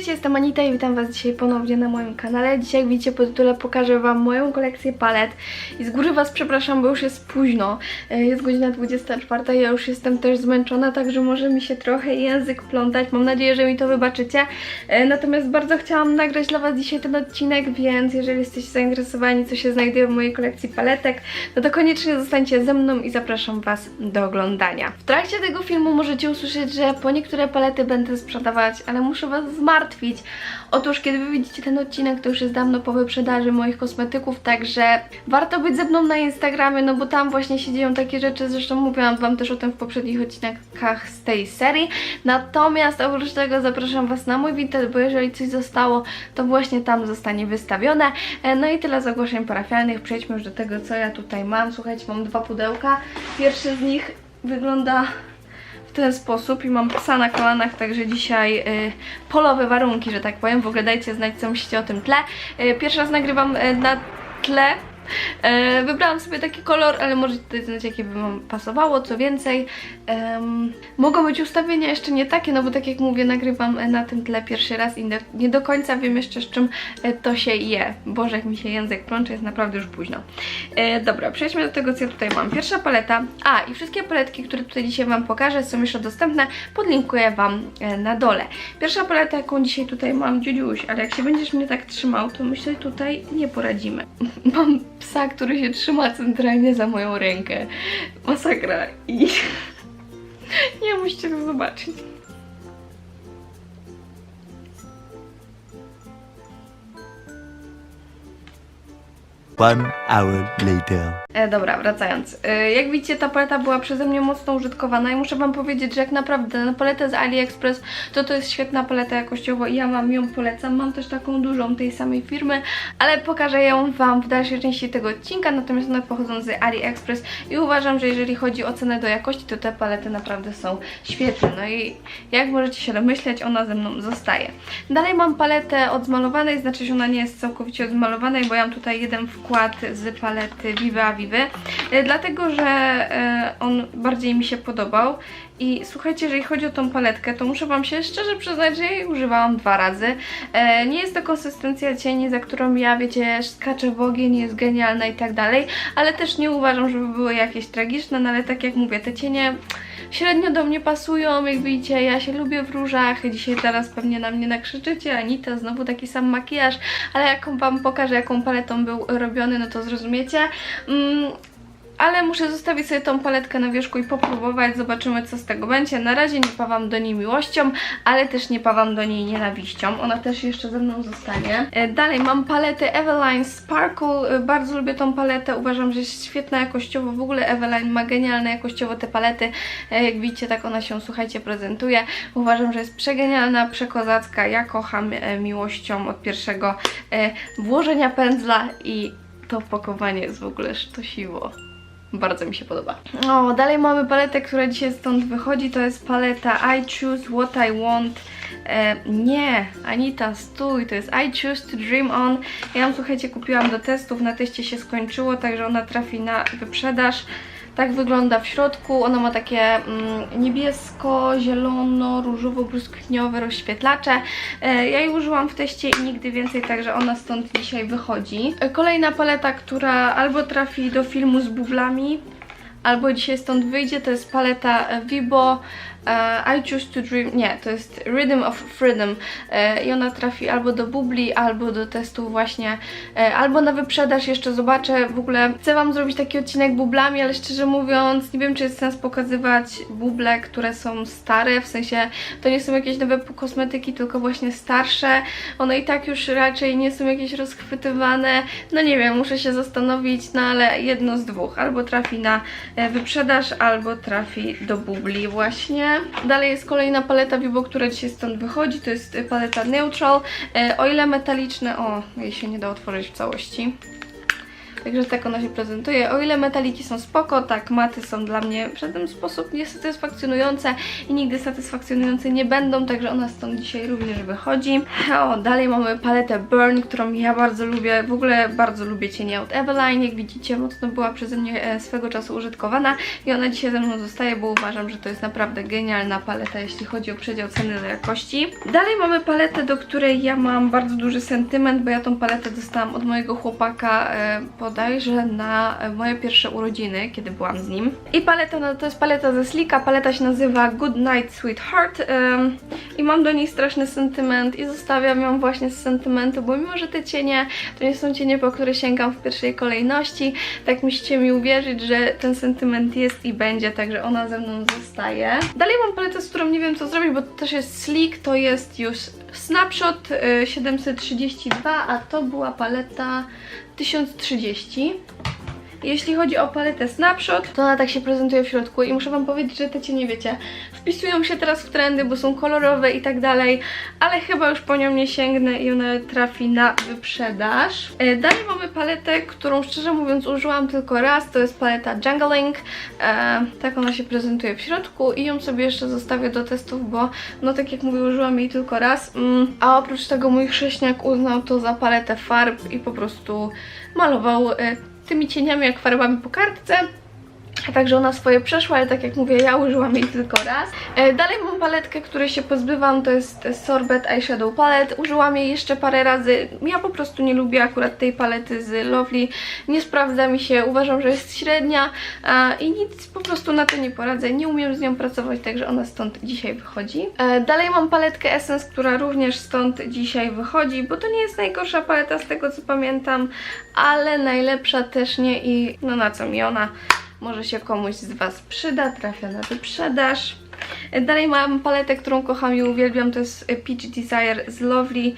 Cześć, jestem Anita i witam Was dzisiaj ponownie na moim kanale. Dzisiaj, jak widzicie po tytule, pokażę Wam moją kolekcję palet. I z góry Was przepraszam, bo już jest późno. E, Jest godzina 24, ja już jestem też zmęczona, także może mi się trochę język plątać. Mam nadzieję, że mi to wybaczycie. E, Natomiast bardzo chciałam nagrać dla Was dzisiaj ten odcinek, więc jeżeli jesteście zainteresowani, co się znajduje w mojej kolekcji paletek, no to koniecznie zostańcie ze mną i zapraszam Was do oglądania. W trakcie tego filmu możecie usłyszeć, że po niektóre palety będę sprzedawać, ale muszę Was zmartwić. Otóż, kiedy Wy widzicie ten odcinek, to już jest dawno po wyprzedaży moich kosmetyków, także warto być ze mną na Instagramie, no bo tam właśnie się dzieją takie rzeczy, zresztą mówiłam Wam też o tym w poprzednich odcinkach z tej serii. Natomiast oprócz tego zapraszam Was na mój Vinted, bo jeżeli coś zostało, to właśnie tam zostanie wystawione. E, No i tyle z ogłoszeń parafialnych. Przejdźmy już do tego, co ja tutaj mam. Słuchajcie, mam dwa pudełka. Pierwsze z nich wygląda w ten sposób i mam psa na kolanach, także dzisiaj y, polowe warunki, że tak powiem. W ogóle dajcie znać, co myślicie o tym tle. Y, pierwszy raz nagrywam y, na tle. E, wybrałam sobie taki kolor, ale możecie tutaj znać, jakie by wam pasowało. Co więcej, mogą być ustawienia jeszcze nie takie, no bo tak jak mówię, nagrywam na tym tle pierwszy raz i nie- nie do końca wiem jeszcze, z czym e, to się je. Boże, jak mi się język plącze, jest naprawdę już późno. E, dobra, przejdźmy do tego, co ja tutaj mam. Pierwsza paleta. A, i wszystkie paletki, które tutaj dzisiaj Wam pokażę, są jeszcze dostępne. Podlinkuję Wam e, na dole. Pierwsza paleta, jaką dzisiaj tutaj mam, Dziudziuś, ale jak się będziesz mnie tak trzymał, to myślę, tutaj nie poradzimy. Mam psa, który się trzyma centralnie za moją rękę. Masakra. I nie musicie to zobaczyć. One hour later. E, dobra, wracając. E, jak widzicie, ta paleta była przeze mnie mocno użytkowana i muszę Wam powiedzieć, że jak naprawdę na paletę z AliExpress, to to jest świetna paleta jakościowo i ja Wam ją polecam. Mam też taką dużą tej samej firmy, ale pokażę ją Wam w dalszej części tego odcinka, natomiast one pochodzą z AliExpress i uważam, że jeżeli chodzi o cenę do jakości, to te palety naprawdę są świetne. No i jak możecie się domyśleć, ona ze mną zostaje. Dalej mam paletę od zmalowanej, znaczy, że ona nie jest całkowicie od zmalowanej, bo ja mam tutaj jeden wkład z palety Viva E, dlatego, że e, on bardziej mi się podobał i słuchajcie, jeżeli chodzi o tą paletkę, to muszę Wam się szczerze przyznać, że jej używałam dwa razy. E, nie jest to konsystencja cieni, za którą ja, wiecie, skaczę w ogień, jest genialna i tak dalej, ale też nie uważam, żeby były jakieś tragiczne, no ale tak jak mówię, te cienie średnio do mnie pasują, jak widzicie, ja się lubię w różach, dzisiaj teraz pewnie na mnie nakrzyczycie, Anita, znowu taki sam makijaż, ale jak Wam pokażę, jaką paletą był robiony, no to zrozumiecie. Mm, ale muszę zostawić sobie tą paletkę na wierzchu i popróbować, zobaczymy co z tego będzie. Na razie nie pawam do niej miłością, ale też nie pawam do niej nienawiścią. Ona też jeszcze ze mną zostanie. E, Dalej mam paletę Eveline Sparkle. E, Bardzo lubię tą paletę, uważam, że jest świetna jakościowo. W ogóle Eveline ma genialne jakościowo te palety. E, Jak widzicie, tak ona się, słuchajcie, prezentuje. Uważam, że jest przegenialna, przekozacka. Ja kocham miłością od pierwszego włożenia pędzla i to opakowanie jest w ogóle sztosiwo. Bardzo mi się podoba. O, dalej mamy paletę, która dzisiaj stąd wychodzi. To jest paleta I Choose What I Want. E, nie, Anita, stój, to jest I Choose to Dream On. Ja ją, słuchajcie, kupiłam do testów, na teście się skończyło, także ona trafi na wyprzedaż. Tak wygląda w środku. Ona ma takie mm, niebiesko, zielono, różowo, brzuskwiniowe rozświetlacze. E, ja jej użyłam w teście i nigdy więcej, także ona stąd dzisiaj wychodzi. E, kolejna paleta, która albo trafi do filmu z bublami, albo dzisiaj stąd wyjdzie, to jest paleta Vibo I Choose to Dream, nie, to jest Rhythm of Freedom. E, i ona trafi albo do bubli, albo do testu właśnie, e, albo na wyprzedaż jeszcze zobaczę, w ogóle chcę Wam zrobić taki odcinek bublami, ale szczerze mówiąc nie wiem, czy jest sens pokazywać buble, które są stare, w sensie to nie są jakieś nowe kosmetyki, tylko właśnie starsze, one i tak już raczej nie są jakieś rozchwytywane, no nie wiem, muszę się zastanowić, no ale jedno z dwóch, albo trafi na e, wyprzedaż, albo trafi do bubli właśnie. Dalej jest kolejna paleta Vivo, która dzisiaj stąd wychodzi, to jest paleta Neutral, e, o ile metaliczne, o, jej się nie da otworzyć w całości. Także tak ona się prezentuje. O ile metaliki są spoko, tak maty są dla mnie w żaden sposób niesatysfakcjonujące i nigdy satysfakcjonujące nie będą, także ona stąd dzisiaj również wychodzi. O, dalej mamy paletę Burn, którą ja bardzo lubię. W ogóle bardzo lubię cienie od Eveline. Jak widzicie, mocno była przeze mnie e, swego czasu użytkowana i ona dzisiaj ze mną zostaje, bo uważam, że to jest naprawdę genialna paleta, jeśli chodzi o przedział ceny do jakości. Dalej mamy paletę, do której ja mam bardzo duży sentyment, bo ja tą paletę dostałam od mojego chłopaka e, bodajże na moje pierwsze urodziny, kiedy byłam z nim. I paleta, no, to jest paleta ze Slika, paleta się nazywa Good Night Sweetheart em, i mam do niej straszny sentyment i zostawiam ją właśnie z sentymentu, bo mimo, że te cienie to nie są cienie, po które sięgam w pierwszej kolejności, tak musicie mi uwierzyć, że ten sentyment jest i będzie, także ona ze mną zostaje. Dalej mam paletę, z którą nie wiem co zrobić, bo to też jest Sleek, to jest już Snapshot y, 732, a to była paleta 1030. Jeśli chodzi o paletę Snapshot, to ona tak się prezentuje w środku i muszę Wam powiedzieć, że te cienie, wiecie, wpisują się teraz w trendy, bo są kolorowe i tak dalej, ale chyba już po nią nie sięgnę i ona trafi na wyprzedaż. E, Dalej mamy paletę, którą szczerze mówiąc użyłam tylko raz, to jest paleta Jungling. E, tak ona się prezentuje w środku i ją sobie jeszcze zostawię do testów, bo no tak jak mówię, użyłam jej tylko raz. Mm, a oprócz tego mój chrześniak uznał to za paletę farb i po prostu malował e, tymi cieniami jak farbami po kartce. Także ona swoje przeszła, ale tak jak mówię, ja użyłam jej tylko raz. E, dalej mam paletkę, której się pozbywam, to jest Sorbet Eyeshadow Palette. Użyłam jej jeszcze parę razy. Ja po prostu nie lubię akurat tej palety z Lovely. Nie sprawdza mi się, uważam, że jest średnia i nic po prostu na to nie poradzę. Nie umiem z nią pracować, także ona stąd dzisiaj wychodzi. E, dalej mam paletkę Essence, która również stąd dzisiaj wychodzi, bo to nie jest najgorsza paleta z tego co pamiętam, ale najlepsza też nie i no na co mi ona może się komuś z Was przyda, trafia na wyprzedaż. Dalej mam paletę, którą kocham i uwielbiam, to jest Peach Desire z Lovely.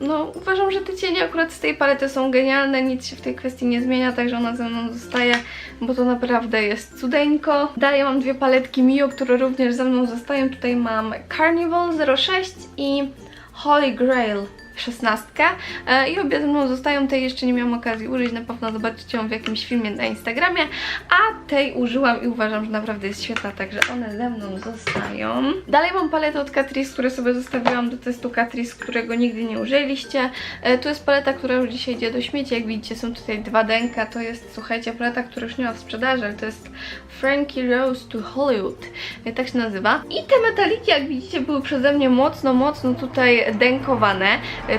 No, uważam, że te cienie akurat z tej palety są genialne, nic się w tej kwestii nie zmienia, także ona ze mną zostaje, bo to naprawdę jest cudeńko. Dalej mam dwie paletki Mio, które również ze mną zostają. Tutaj mam Carnival 06 i Holy Grail 16 e, i obie ze mną zostają, tej jeszcze nie miałam okazji użyć, na pewno zobaczycie ją w jakimś filmie na Instagramie, a tej użyłam i uważam, że naprawdę jest świetna, także one ze mną zostają. Dalej mam paletę od Catrice, które sobie zostawiłam do testu Catrice, którego nigdy nie użyliście. E, Tu jest paleta, która już dzisiaj idzie do śmieci, jak widzicie są tutaj dwa denka, to jest, słuchajcie, paleta, która już nie ma w sprzedaży, ale to jest Frankie Rose to Hollywood, E, tak się nazywa. I te metaliki, jak widzicie, były przeze mnie mocno, mocno tutaj denkowane,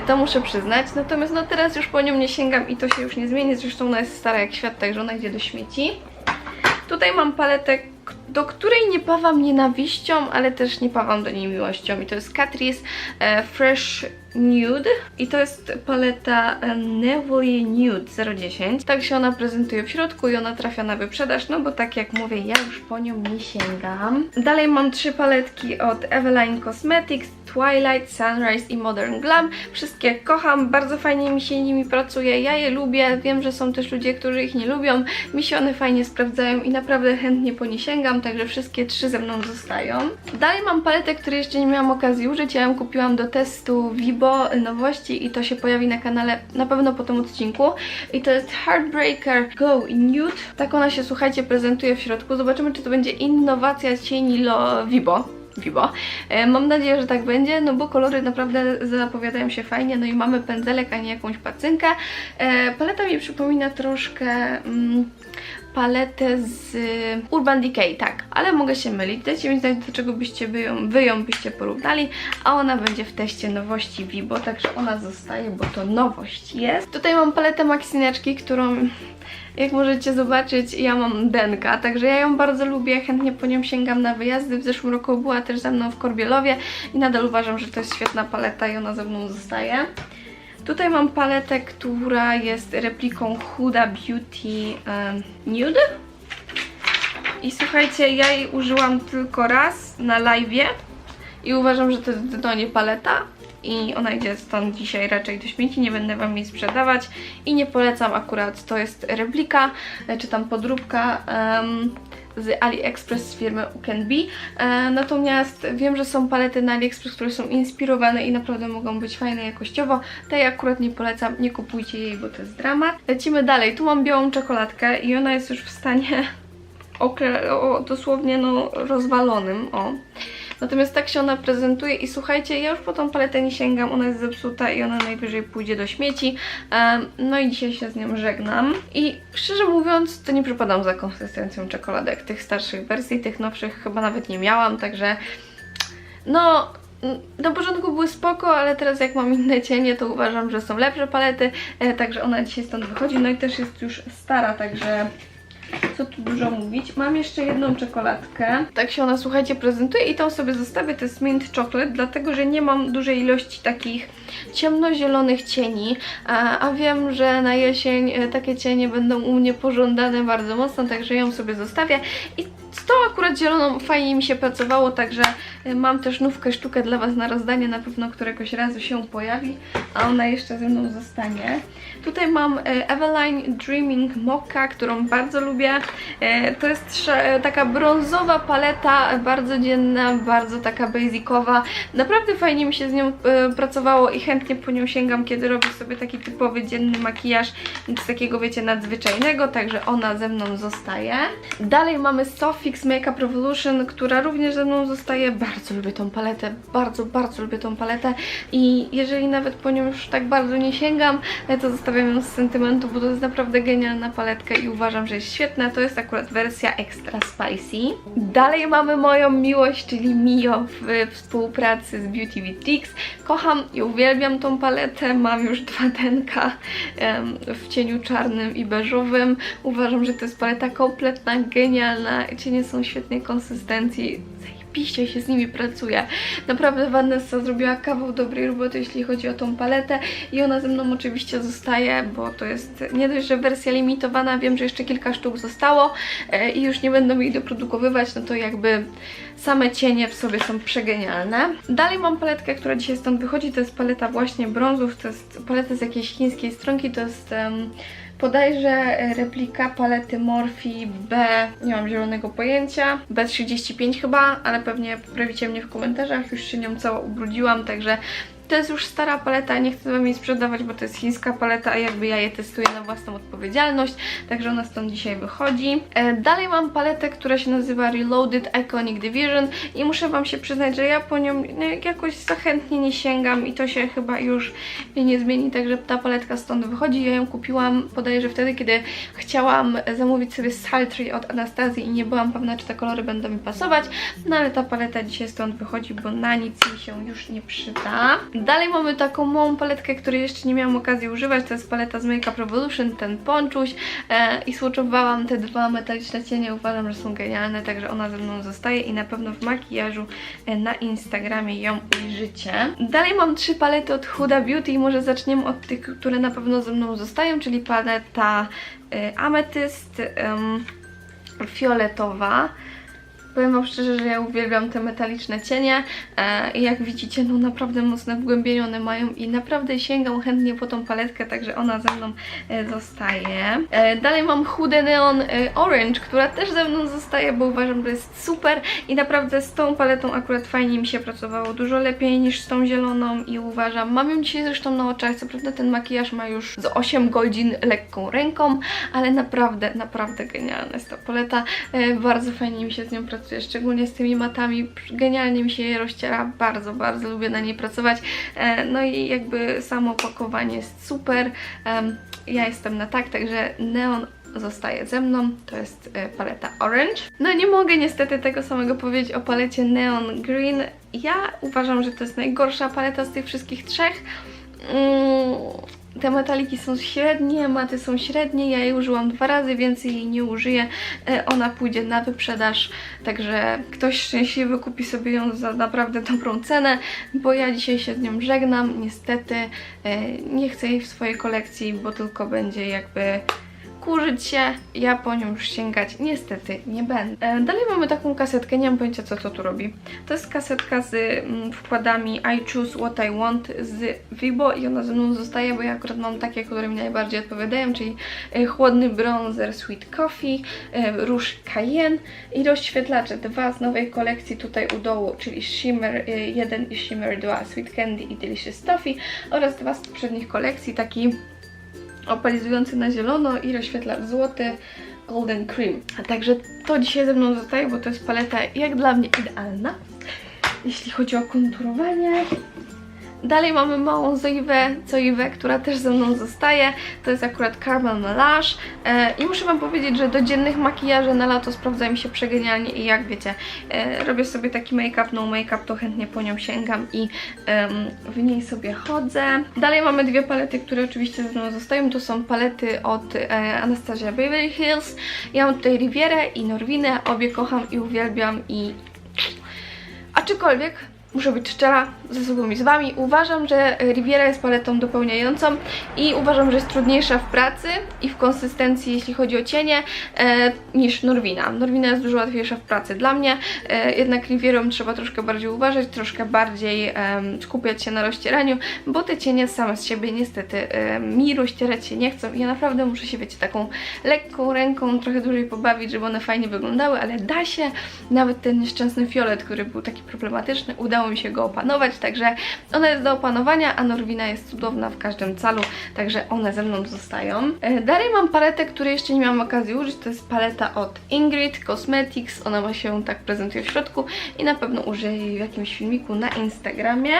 to muszę przyznać. Natomiast no teraz już po nią nie sięgam i to się już nie zmieni, zresztą ona jest stara jak świat, także ona idzie do śmieci. Tutaj mam paletę, do której nie pawam nienawiścią, ale też nie pawam do niej miłością. I to jest Catrice e, Fresh Nude. I to jest paleta e, Neville Nude 010. Tak się ona prezentuje w środku i ona trafia na wyprzedaż, no bo tak jak mówię, ja już po nią nie sięgam. Dalej mam trzy paletki od Eveline Cosmetics. Twilight, Sunrise i Modern Glam. Wszystkie kocham, bardzo fajnie mi się nimi pracuje, ja je lubię, wiem, że są też ludzie, którzy ich nie lubią, mi się one fajnie sprawdzają i naprawdę chętnie po nie sięgam, także wszystkie trzy ze mną zostają. Dalej mam paletę, której jeszcze nie miałam okazji użyć, ja ją kupiłam do testu Vibo nowości i to się pojawi na kanale na pewno po tym odcinku i to jest Heartbreaker Go Nude. Tak ona się, słuchajcie, prezentuje w środku, zobaczymy, czy to będzie innowacja cieni Lo Vibo. E, Mam nadzieję, że tak będzie, no bo kolory naprawdę zapowiadają się fajnie, no i mamy pędzelek, a nie jakąś pacynkę. E, paleta mi przypomina troszkę mm, paletę z Urban Decay, tak, ale mogę się mylić. Dajcie mi znać, do czego byście by ją, wy ją byście porównali, a ona będzie w teście nowości Vibo, także ona zostaje, bo to nowość jest. Tutaj mam paletę Maxineczki, którą jak możecie zobaczyć, ja mam denka, także ja ją bardzo lubię, chętnie po nią sięgam na wyjazdy. W zeszłym roku była też ze mną w Korbielowie i nadal uważam, że to jest świetna paleta i ona ze mną zostaje. Tutaj mam paletę, która jest repliką Huda Beauty Nude. I słuchajcie, ja jej użyłam tylko raz na live'ie i uważam, że to jest do nie paleta i ona idzie stąd dzisiaj raczej do śmieci, nie będę Wam jej sprzedawać i nie polecam akurat, to jest replika, e, czy tam podróbka. em, z AliExpress z firmy UCanBe. E, natomiast wiem, że są palety na AliExpress, które są inspirowane i naprawdę mogą być fajne jakościowo. Tej akurat nie polecam, nie kupujcie jej, bo to jest dramat. Lecimy dalej. Tu mam białą czekoladkę i ona jest już w stanie o, dosłownie no, rozwalonym. O. Natomiast tak się ona prezentuje i słuchajcie, ja już po tą paletę nie sięgam, ona jest zepsuta i ona najwyżej pójdzie do śmieci. No i dzisiaj się z nią żegnam. I szczerze mówiąc, to nie przypadam za konsystencją czekoladek. Tych starszych wersji, tych nowszych chyba nawet nie miałam, także no... Na początku były spoko, ale teraz jak mam inne cienie, to uważam, że są lepsze palety, e, także ona dzisiaj stąd wychodzi, no i też jest już stara, także co tu dużo mówić. Mam jeszcze jedną czekoladkę. Tak się ona, słuchajcie, prezentuje i tą sobie zostawię. To jest mint chocolate, dlatego że nie mam dużej ilości takich ciemnozielonych cieni, a, a wiem, że na jesień e, takie cienie będą u mnie pożądane bardzo mocno, także ją sobie zostawię. I z tą akurat zieloną fajnie mi się pracowało, także e, mam też nówkę sztukę dla Was na rozdanie, na pewno któregoś razu się pojawi, a ona jeszcze ze mną zostanie. Tutaj mam e, Eveline Dreaming Mocca, którą bardzo lubię. E, To jest e, taka brązowa paleta, bardzo dzienna, bardzo taka basicowa. Naprawdę fajnie mi się z nią pracowało i chętnie po nią sięgam, kiedy robię sobie taki typowy dzienny makijaż, nic takiego wiecie nadzwyczajnego, także ona ze mną zostaje. Dalej mamy Sofix Makeup Revolution, która również ze mną zostaje. Bardzo lubię tą paletę, bardzo, bardzo lubię tą paletę i jeżeli nawet po nią już tak bardzo nie sięgam, to zostawiam ją z sentymentu, bo to jest naprawdę genialna paletka i uważam, że jest świetna. To jest akurat wersja extra spicy. Dalej mamy moją miłość, czyli Mio w współpracy z Beauty with. Kocham i uwielbiam tą paletę. Mam już dwa denka w cieniu czarnym i beżowym. Uważam, że to jest paleta kompletna, genialna. Cienie są świetnej konsystencji. Zajebiście się z nimi pracuje. Naprawdę Vanessa zrobiła kawał dobrej roboty, jeśli chodzi o tą paletę i ona ze mną oczywiście zostaje, bo to jest nie dość, że wersja limitowana, wiem, że jeszcze kilka sztuk zostało e, i już nie będą jej doprodukowywać, no to jakby same cienie w sobie są przegenialne. Dalej mam paletkę, która dzisiaj stąd wychodzi, to jest paleta właśnie brązów, to jest paleta z jakiejś chińskiej stronki, to jest... em, Podajże replika palety Morphe B, nie mam zielonego pojęcia, B35 chyba, ale pewnie poprawicie mnie w komentarzach, już się nią cała ubrudziłam, także to jest już stara paleta, nie chcę Wam jej sprzedawać, bo to jest chińska paleta, a jakby ja je testuję na własną odpowiedzialność, także ona stąd dzisiaj wychodzi. E, dalej mam paletę, która się nazywa Reloaded Iconic Division i muszę Wam się przyznać, że ja po nią no, jakoś za chętnie nie sięgam i to się chyba już nie zmieni, także ta paletka stąd wychodzi. Ja ją kupiłam bodajże wtedy, kiedy chciałam zamówić sobie Sultry od Anastazji i nie byłam pewna, czy te kolory będą mi pasować, no ale ta paleta dzisiaj stąd wychodzi, bo na nic mi się już nie przyda. Dalej mamy taką małą paletkę, której jeszcze nie miałam okazji używać, to jest paleta z Makeup Revolution, ten ponczuś e, i swatchowałam te dwa metaliczne cienie, uważam, że są genialne, także ona ze mną zostaje i na pewno w makijażu e, na Instagramie ją ujrzycie. Dalej mam trzy palety od Huda Beauty i może zaczniemy od tych, które na pewno ze mną zostają, czyli paleta e, Ametyst, em, fioletowa. Powiem Wam szczerze, że ja uwielbiam te metaliczne cienie e, i jak widzicie, no naprawdę mocne wgłębienie one mają i naprawdę sięgam chętnie po tą paletkę, także ona ze mną e, zostaje. E, dalej mam chude neon orange, która też ze mną zostaje, bo uważam, że jest super i naprawdę z tą paletą akurat fajnie mi się pracowało, dużo lepiej niż z tą zieloną i uważam, mam ją dzisiaj zresztą na oczach, co prawda ten makijaż ma już z 8 godzin lekką ręką, ale naprawdę, naprawdę genialna jest ta paleta, bardzo fajnie mi się z nią pracuje, szczególnie z tymi matami, genialnie mi się je rozciera, bardzo, bardzo lubię na niej pracować, e, no i jakby samo opakowanie jest super, ja jestem na tak, także neon zostaje ze mną, to jest e, paleta Orange. No nie mogę niestety tego samego powiedzieć o palecie Neon Green. Ja uważam, że to jest najgorsza paleta z tych wszystkich trzech. Mm, te metaliki są średnie, maty są średnie, ja jej użyłam dwa razy, więcej jej nie użyję. E, Ona pójdzie na wyprzedaż, także ktoś szczęśliwy kupi sobie ją za naprawdę dobrą cenę, bo ja dzisiaj się z nią żegnam. Niestety e, nie chcę jej w swojej kolekcji, bo tylko będzie jakby kurzyć się, ja po nią już sięgać niestety nie będę. E, dalej mamy taką kasetkę, nie mam pojęcia co to tu robi. To jest kasetka z mm, wkładami I choose what I want z Vibo i ona ze mną zostaje, bo ja akurat mam takie, które mi najbardziej odpowiadają, czyli e, chłodny bronzer Sweet Coffee, e, róż Cayenne i rozświetlacze dwa z nowej kolekcji tutaj u dołu, czyli Shimmer e, 1 i Shimmer 2 Sweet Candy i Delicious Toffee oraz dwa z poprzednich kolekcji, taki opalizujący na zielono i rozświetlacz złoty Golden Cream. A także to dzisiaj ze mną zostaje, bo to jest paleta jak dla mnie idealna, jeśli chodzi o konturowanie. Dalej mamy małą Zoiwę, Zoiwę, która też ze mną zostaje. To jest akurat Caramel Melange. I muszę Wam powiedzieć, że do dziennych makijaży na lato sprawdza mi się przegenialnie i jak wiecie, e, robię sobie taki make-up, no make-up, to chętnie po nią sięgam i w niej sobie chodzę. Dalej mamy dwie palety, które oczywiście ze mną zostają. To są palety od e, Anastasia Beverly Hills. Ja mam tutaj Rivierę i Norwinę. Obie kocham i uwielbiam i Aczkolwiek, muszę być szczera ze sobą i z Wami, uważam, że Riviera jest paletą dopełniającą i uważam, że jest trudniejsza w pracy i w konsystencji, jeśli chodzi o cienie, e, niż Norwina. Norwina jest dużo łatwiejsza w pracy dla mnie, e, jednak Rivierą trzeba troszkę bardziej uważać, troszkę bardziej em, skupiać się na rozcieraniu, bo te cienie same z siebie niestety em, mi rozcierać się nie chcą ja naprawdę muszę się, wiecie, taką lekką ręką trochę dłużej pobawić, żeby one fajnie wyglądały, ale da się. Nawet ten nieszczęsny fiolet, który był taki problematyczny, udało mi się go opanować, także ona jest do opanowania, a Norwina jest cudowna w każdym calu, także one ze mną zostają. E, Dalej mam paletę, której jeszcze nie miałam okazji użyć, to jest paleta od Ingrid Cosmetics, ona ma się tak prezentuje w środku i na pewno użyję jej w jakimś filmiku na Instagramie.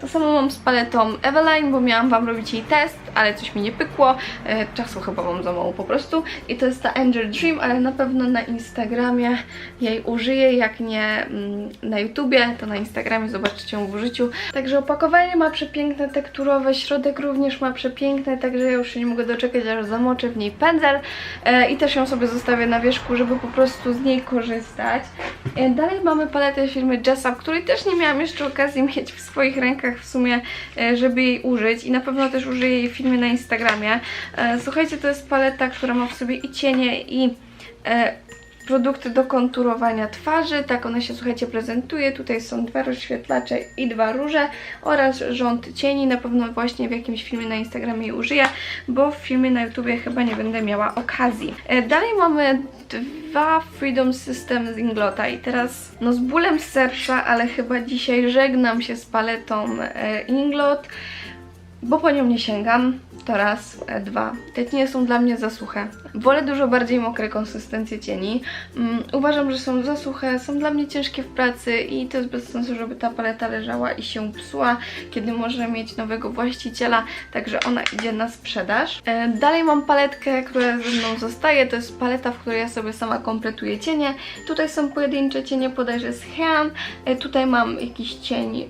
To samo mam z paletą Eveline, bo miałam Wam robić jej test, ale coś mi nie pykło. E, czasu chyba mam za mało po prostu. I to jest ta Angel Dream, ale na pewno na Instagramie jej użyję, jak nie mm, na YouTubie, to na Instagramie zobaczycie ją w użyciu. Także opakowanie ma przepiękne, tekturowe, środek również ma przepiękny, także ja już się nie mogę doczekać, aż zamoczę w niej pędzel e, i też ją sobie zostawię na wierzchu, żeby po prostu z niej korzystać. E, dalej mamy paletę firmy Jessup, której też nie miałam jeszcze okazji mieć w swoich rękach w sumie, e, żeby jej użyć i na pewno też użyję jej w filmie na Instagramie. E, Słuchajcie, to jest paleta, która ma w sobie i cienie i e, produkty do konturowania twarzy. Tak ona się, słuchajcie, prezentuje. Tutaj są dwa rozświetlacze i dwa róże oraz rząd cieni. Na pewno właśnie w jakimś filmie na Instagramie jej użyję, bo w filmie na YouTubie chyba nie będę miała okazji. E, Dalej mamy dwa Freedom System z Inglota i teraz no z bólem serca, ale chyba dzisiaj żegnam się z paletą e, Inglot bo po nią nie sięgam. To raz, e, dwa. Te cienie są dla mnie za suche. Wolę dużo bardziej mokre konsystencje cieni. Mm, uważam, że są za suche, są dla mnie ciężkie w pracy i to jest bez sensu, żeby ta paleta leżała i się psuła, kiedy może mieć nowego właściciela, także ona idzie na sprzedaż. E, dalej mam paletkę, która ze mną zostaje. To jest paleta, w której ja sobie sama kompletuję cienie. Tutaj są pojedyncze cienie bodajże z Hean. E, tutaj mam jakiś cień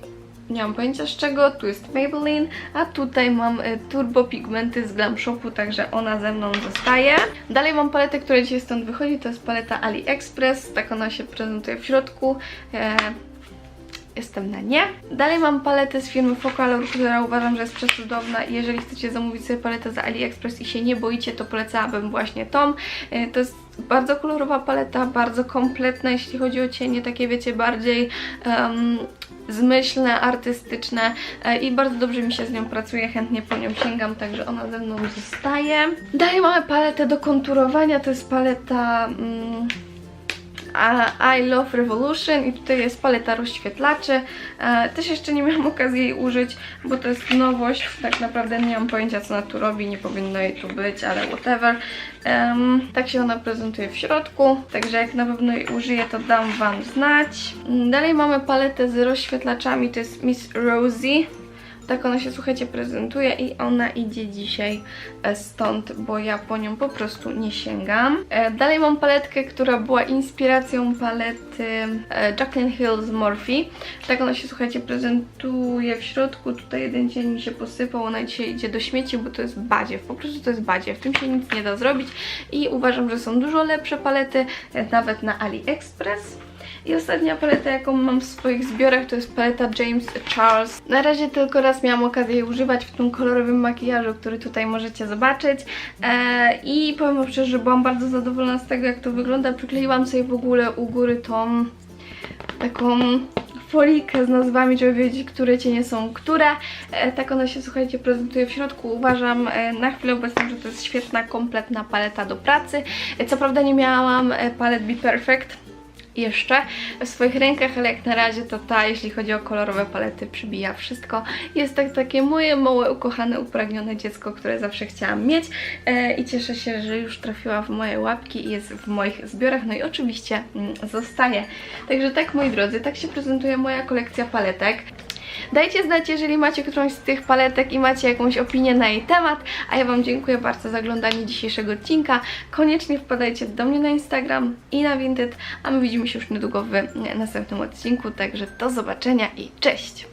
nie mam pojęcia z czego, tu jest Maybelline, a tutaj mam e, turbo pigmenty z Glam Shopu, także ona ze mną zostaje. Dalej mam paletę, która dzisiaj stąd wychodzi, to jest paleta AliExpress, tak ona się prezentuje w środku. E, Jestem na nie. Dalej mam paletę z firmy Focalor, która uważam, że jest przecudowna jeżeli chcecie zamówić sobie paletę za AliExpress i się nie boicie, to polecałabym właśnie tą. E, To jest bardzo kolorowa paleta, bardzo kompletna, jeśli chodzi o cienie, takie wiecie, bardziej em, zmyślne, artystyczne e, i bardzo dobrze mi się z nią pracuje, chętnie po nią sięgam, także ona ze mną zostaje. Dalej mamy paletę do konturowania, to jest paleta... Mm, I Love Revolution i tutaj jest paleta rozświetlaczy. E, też jeszcze nie miałam okazji jej użyć, bo to jest nowość. Tak naprawdę nie mam pojęcia co ona tu robi, nie powinno jej tu być, ale whatever. Tak się ona prezentuje w środku, także jak na pewno jej użyję, to dam Wam znać. Dalej mamy paletę z rozświetlaczami, to jest Miss Rosie. Tak ona się, słuchajcie, prezentuje i ona idzie dzisiaj e, stąd, bo ja po nią po prostu nie sięgam. E, Dalej mam paletkę, która była inspiracją palety e, Jacqueline Hill z Morphe. Tak ona się, słuchajcie, prezentuje w środku. Tutaj jeden cień mi się posypał, ona dzisiaj idzie do śmieci, bo to jest badziew. Po prostu to jest badziew. W tym się nic nie da zrobić i uważam, że są dużo lepsze palety, nawet na AliExpress. I ostatnia paleta, jaką mam w swoich zbiorach, to jest paleta James Charles. Na razie tylko raz miałam okazję jej używać w tym kolorowym makijażu, który tutaj możecie zobaczyć. E, I powiem wam szczerze, że byłam bardzo zadowolona z tego, jak to wygląda. Przykleiłam sobie w ogóle u góry tą taką folikę z nazwami, żeby wiedzieć, które cienie są które. E, tak ona się, słuchajcie, prezentuje w środku. Uważam e, na chwilę obecną, że to jest świetna, kompletna paleta do pracy. E, co prawda nie miałam e, palet Be Perfect jeszcze w swoich rękach, ale jak na razie to ta, jeśli chodzi o kolorowe palety, przybija wszystko. Jest tak takie moje małe, ukochane, upragnione dziecko, które zawsze chciałam mieć e, i cieszę się, że już trafiła w moje łapki i jest w moich zbiorach, no i oczywiście mm, zostaje. Także tak, moi drodzy, tak się prezentuje moja kolekcja paletek. Dajcie znać, jeżeli macie którąś z tych paletek i macie jakąś opinię na jej temat, a ja Wam dziękuję bardzo za oglądanie dzisiejszego odcinka. Koniecznie wpadajcie do mnie na Instagram i na Vinted, a my widzimy się już niedługo w następnym odcinku, także do zobaczenia i cześć!